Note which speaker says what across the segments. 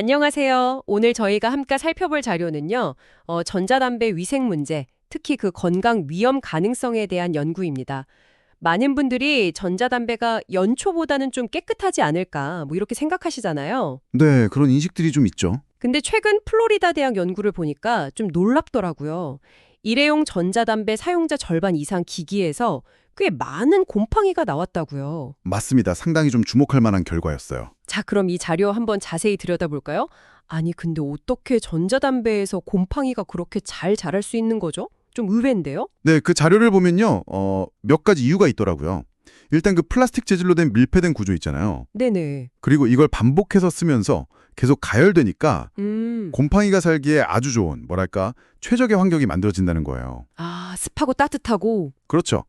Speaker 1: 안녕하세요. 오늘 저희가 함께 살펴볼 자료는요. 어, 전자담배 위생 문제, 특히 그 건강 위험 가능성에 대한 연구입니다. 많은 분들이 전자담배가 연초보다는 좀 깨끗하지 않을까 뭐 이렇게 생각하시잖아요.
Speaker 2: 네, 그런 인식들이 좀 있죠.
Speaker 1: 근데 최근 플로리다 대학 연구를 보니까 좀 놀랍더라고요. 일회용 전자담배 사용자 절반 이상 기기에서 꽤 많은 곰팡이가 나왔다고요.
Speaker 2: 맞습니다. 상당히 좀 주목할 만한 결과였어요.
Speaker 1: 자, 그럼 이 자료 한번 자세히 들여다볼까요? 아니, 근데 어떻게 전자담배에서 곰팡이가 그렇게 잘 자랄 수 있는 거죠? 좀 의외인데요?
Speaker 2: 네, 그 자료를 보면요. 어, 몇 가지 이유가 있더라고요. 일단 그 플라스틱 재질로 된 밀폐된 구조 있잖아요.
Speaker 1: 네네.
Speaker 2: 그리고 이걸 반복해서 쓰면서 계속 가열되니까
Speaker 1: 음,
Speaker 2: 곰팡이가 살기에 아주 좋은, 뭐랄까, 최적의 환경이 만들어진다는 거예요.
Speaker 1: 아, 습하고 따뜻하고.
Speaker 2: 그렇죠.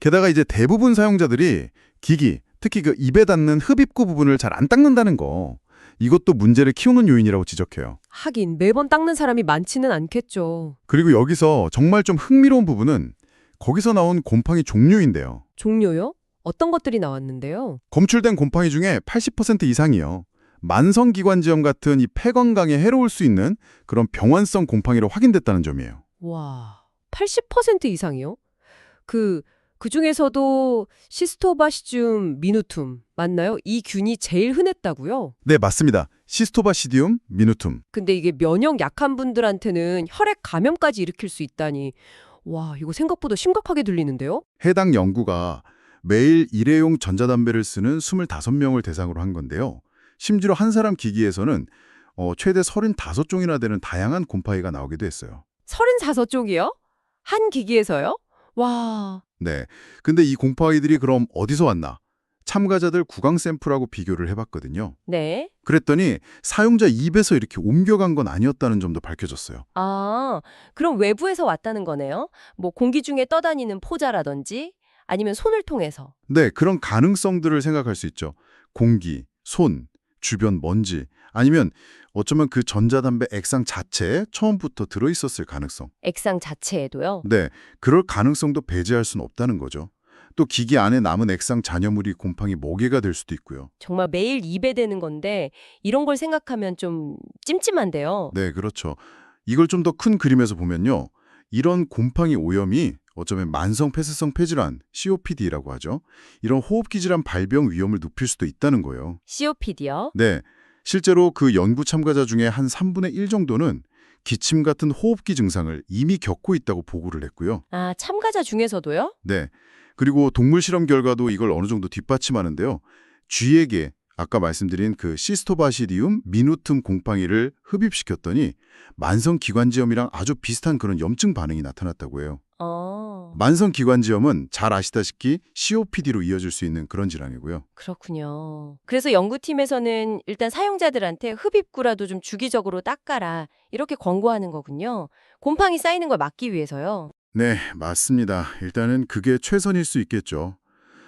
Speaker 2: 게다가 이제 대부분 사용자들이 기기, 특히 그 입에 닿는 흡입구 부분을 잘 안 닦는다는 거. 이것도 문제를 키우는 요인이라고 지적해요.
Speaker 1: 하긴 매번 닦는 사람이 많지는 않겠죠.
Speaker 2: 그리고 여기서 정말 좀 흥미로운 부분은 거기서 나온 곰팡이 종류인데요.
Speaker 1: 종류요? 어떤 것들이 나왔는데요?
Speaker 2: 검출된 곰팡이 중에 80% 이상이요. 만성기관지염 같은 이 폐 건강에 해로울 수 있는 그런 병원성 곰팡이로 확인됐다는 점이에요.
Speaker 1: 와, 80% 이상이요? 그, 그 중에서도 시스토바시듐 미누툼, 맞나요? 이 균이 제일 흔했다고요?
Speaker 2: 네, 맞습니다. 시스토바시디움 미누툼.
Speaker 1: 근데 이게 면역 약한 분들한테는 혈액 감염까지 일으킬 수 있다니. 와, 이거 생각보다 심각하게 들리는데요?
Speaker 2: 해당 연구가 매일 일회용 전자담배를 쓰는 25명을 대상으로 한 건데요. 심지어 한 사람 기기에서는 어, 최대 35종이나 되는 다양한 곰팡이가 나오기도 했어요.
Speaker 1: 35쪽이요? 한 기기에서요? 와,
Speaker 2: 네. 근데 이 곰팡이들이 그럼 어디서 왔나? 참가자들 구강 샘플하고 비교를 해봤거든요.
Speaker 1: 네.
Speaker 2: 그랬더니 사용자 입에서 이렇게 옮겨간 건 아니었다는 점도 밝혀졌어요.
Speaker 1: 아, 그럼 외부에서 왔다는 거네요? 뭐 공기 중에 떠다니는 포자라든지 아니면 손을 통해서.
Speaker 2: 네, 그런 가능성들을 생각할 수 있죠. 공기, 손, 주변 먼지, 아니면 어쩌면 그 전자담배 액상 자체에 처음부터 들어있었을 가능성.
Speaker 1: 액상 자체에도요?
Speaker 2: 네, 그럴 가능성도 배제할 수는 없다는 거죠. 또 기기 안에 남은 액상 잔여물이 곰팡이 모계가 될 수도 있고요.
Speaker 1: 정말 매일 입에 대는 건데 이런 걸 생각하면 좀 찜찜한데요.
Speaker 2: 네, 그렇죠. 이걸 좀 더 큰 그림에서 보면요. 이런 곰팡이 오염이 어쩌면 만성 폐쇄성 폐질환, COPD라고 하죠. 이런 호흡기 질환 발병 위험을 높일 수도 있다는 거예요.
Speaker 1: COPD요?
Speaker 2: 네, 실제로 그 연구 참가자 중에 한 3분의 1 정도는 기침 같은 호흡기 증상을 이미 겪고 있다고 보고를 했고요.
Speaker 1: 아, 참가자 중에서도요?
Speaker 2: 네, 그리고 동물 실험 결과도 이걸 어느 정도 뒷받침하는데요. 쥐에게 아까 말씀드린 그 시스토바시디움 미누툼 곰팡이를 흡입시켰더니 만성 기관지염이랑 아주 비슷한 그런 염증 반응이 나타났다고 해요.
Speaker 1: 어,
Speaker 2: 만성 기관지염은 잘 아시다시피 COPD로 이어질 수 있는 그런 질환이고요.
Speaker 1: 그렇군요. 그래서 연구팀에서는 일단 사용자들한테 흡입구라도 좀 주기적으로 닦아라 이렇게 권고하는 거군요. 곰팡이 쌓이는 걸 막기 위해서요.
Speaker 2: 네, 맞습니다. 일단은 그게 최선일 수 있겠죠.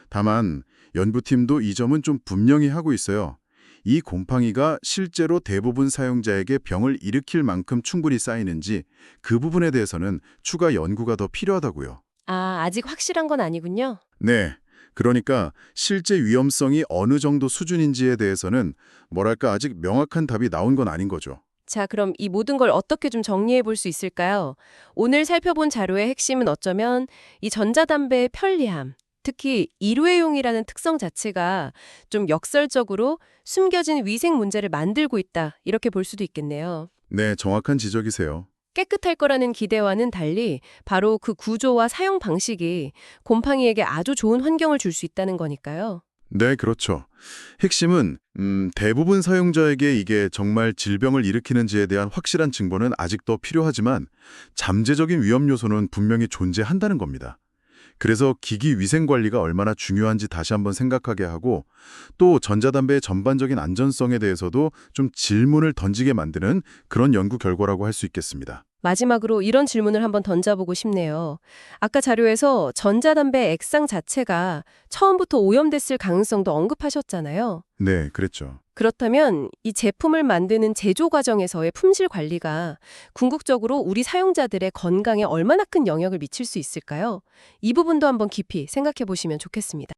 Speaker 2: 다만 연구팀도 이 점은 좀 분명히 하고 있어요. 이 곰팡이가 실제로 대부분 사용자에게 병을 일으킬 만큼 충분히 쌓이는지 그 부분에 대해서는 추가 연구가 더 필요하다고요.
Speaker 1: 아, 아직 확실한 건 아니군요.
Speaker 2: 네. 그러니까 실제 위험성이 어느 정도 수준인지에 대해서는 뭐랄까 아직 명확한 답이 나온 건 아닌 거죠.
Speaker 1: 자, 그럼 이 모든 걸 어떻게 좀 정리해 볼 수 있을까요? 오늘 살펴본 자료의 핵심은 어쩌면 이 전자담배의 편리함, 특히 일회용이라는 특성 자체가 좀 역설적으로 숨겨진 위생 문제를 만들고 있다. 이렇게 볼 수도 있겠네요.
Speaker 2: 네, 정확한 지적이세요.
Speaker 1: 깨끗할 거라는 기대와는 달리 바로 그 구조와 사용 방식이 곰팡이에게 아주 좋은 환경을 줄 수 있다는 거니까요.
Speaker 2: 네, 그렇죠. 핵심은 음, 대부분 사용자에게 이게 정말 질병을 일으키는지에 대한 확실한 증거는 아직도 필요하지만 잠재적인 위험 요소는 분명히 존재한다는 겁니다. 그래서 기기 위생 관리가 얼마나 중요한지 다시 한번 생각하게 하고 또 전자담배의 전반적인 안전성에 대해서도 좀 질문을 던지게 만드는 그런 연구 결과라고 할 수 있겠습니다.
Speaker 1: 마지막으로 이런 질문을 한번 던져보고 싶네요. 아까 자료에서 전자담배 액상 자체가 처음부터 오염됐을 가능성도 언급하셨잖아요.
Speaker 2: 네, 그랬죠.
Speaker 1: 그렇다면 이 제품을 만드는 제조 과정에서의 품질 관리가 궁극적으로 우리 사용자들의 건강에 얼마나 큰 영향을 미칠 수 있을까요? 이 부분도 한번 깊이 생각해 보시면 좋겠습니다.